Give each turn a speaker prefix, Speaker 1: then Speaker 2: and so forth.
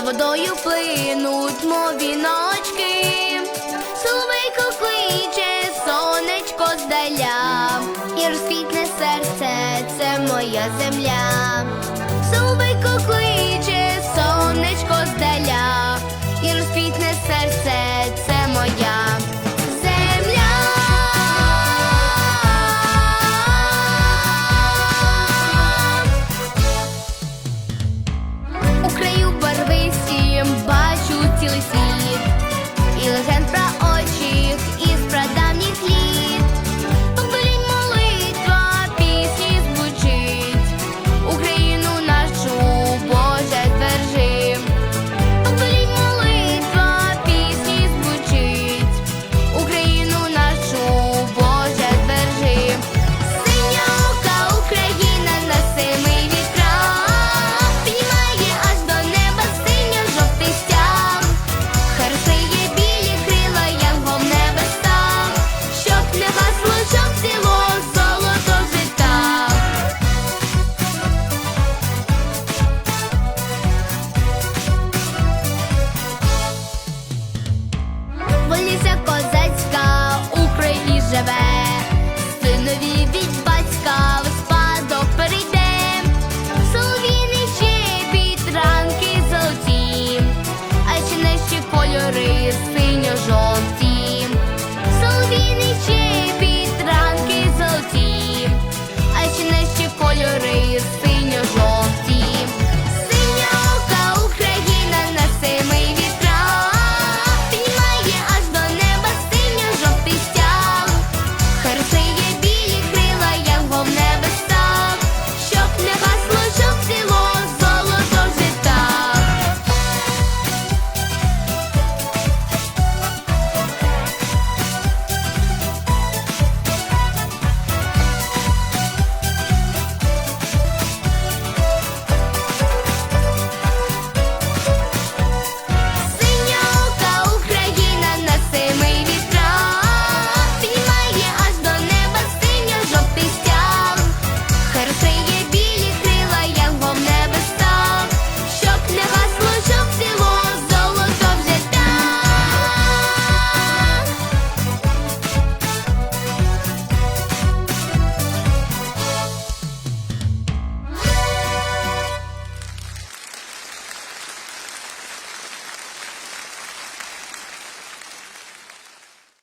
Speaker 1: водою плинуть, мов віночки. Соловейко кличе, сонечко здаля, і розквітне серце, це моя земля. Вітчизня козацька Україні живе, синові від батька спадок перейде, солов'їний ще під золоті, а ще не кольори.